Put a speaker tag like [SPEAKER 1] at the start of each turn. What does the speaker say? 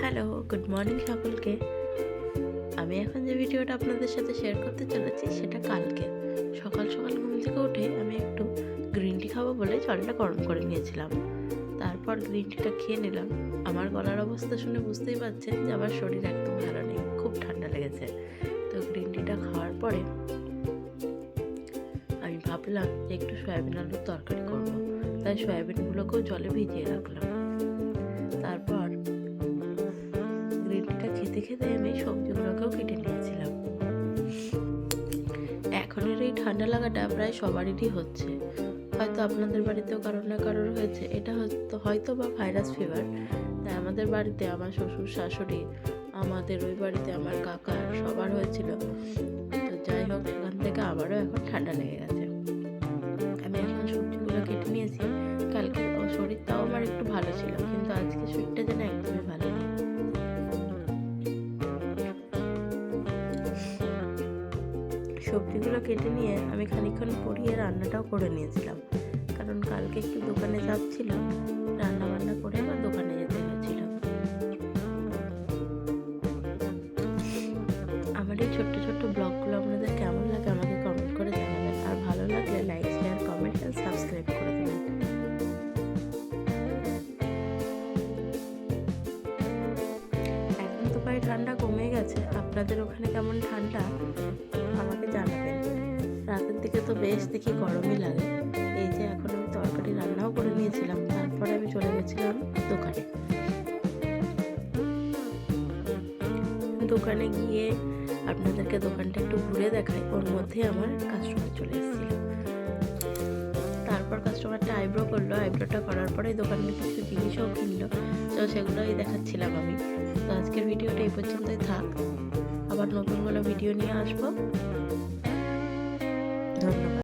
[SPEAKER 1] Hello, good morning সকলকে। আমি এখন যে ভিডিওটা আপনাদের সাথে শেয়ার করতে চলেছি, সেটা কালকে। সকাল সকাল ঘুম থেকে উঠে আমি একটু গ্রিন টি খাব বলে জলটা গরম করে নিয়েছিলাম। তারপর গ্রিন টিটা খেয়ে নিলাম। আমার গলার অবস্থা শুনে বুঝতেই পারছেন যে আমার শরীর একদম ভালো নেই, খুব ঠান্ডা লেগেছে। তো গ্রিন টিটা খাওয়ার পরে আমি ভাবলাম যে একটু সয়াবিন আলুর তরকারি করব। তাই সয়াবিনগুলোকেও জলে ভিজিয়ে রাখলাম। খেতে খেতে আমি সবজিগুলোকেও কেটে নিয়েছিলাম। এখনের এই ঠান্ডা লাগাটা প্রায় সবারই হচ্ছে। হয়তো আপনাদের বাড়িতেও কারোর না কারোর হয়েছে। এটা হয়তো হয়তো বা ভাইরাস ফিভার তাই আমাদের বাড়িতে আমার শ্বশুর, শাশুড়ি, আমাদের ওই বাড়িতে আমার কাকা সবার হয়েছিল। তো যাই হোক সেখান থেকে আবারও এখন ঠান্ডা লেগে গেছে। সবজিগুলো কেটে নিয়ে আমি খানিক্ষণ পরিয়ে রান্নাটাও করে নিয়েছিলাম। কারণ কালকে একটু দোকানে যাচ্ছিলাম, রান্নাবান্না রান্না বান্না করে আমার দোকানে যেতে হয়েছিল আমার এই ছোট্ট ঠান্ডা কমে গেছে। আপনাদের ওখানে কেমন ঠান্ডা? আমাকে জানাবেন। রাতের দিকে তো বেশ দেখি গরমই লাগে। এই যে এখন আমি তরকারি রান্নাও করে নিয়েছিলাম। তারপরে আমি চলে গেছিলাম দোকানে। দোকানে গিয়ে আপনাদেরকে দোকানটা একটু ঘুরে দেখাই। ওর মধ্যে আমার কাস্টমার চলে এসেছিল। তারপর কাস্টমারটা আইব্রো করল। আইব্রোটা করার পরে দোকানে কিছু জিনিসও কিনলো। তো সেগুলোই দেখাচ্ছিলাম আমি। আজকের ভিডিওটা এই পর্যন্তই থাক। আবার নতুন কোনো ভিডিও নিয়ে আসব। ধন্যবাদ।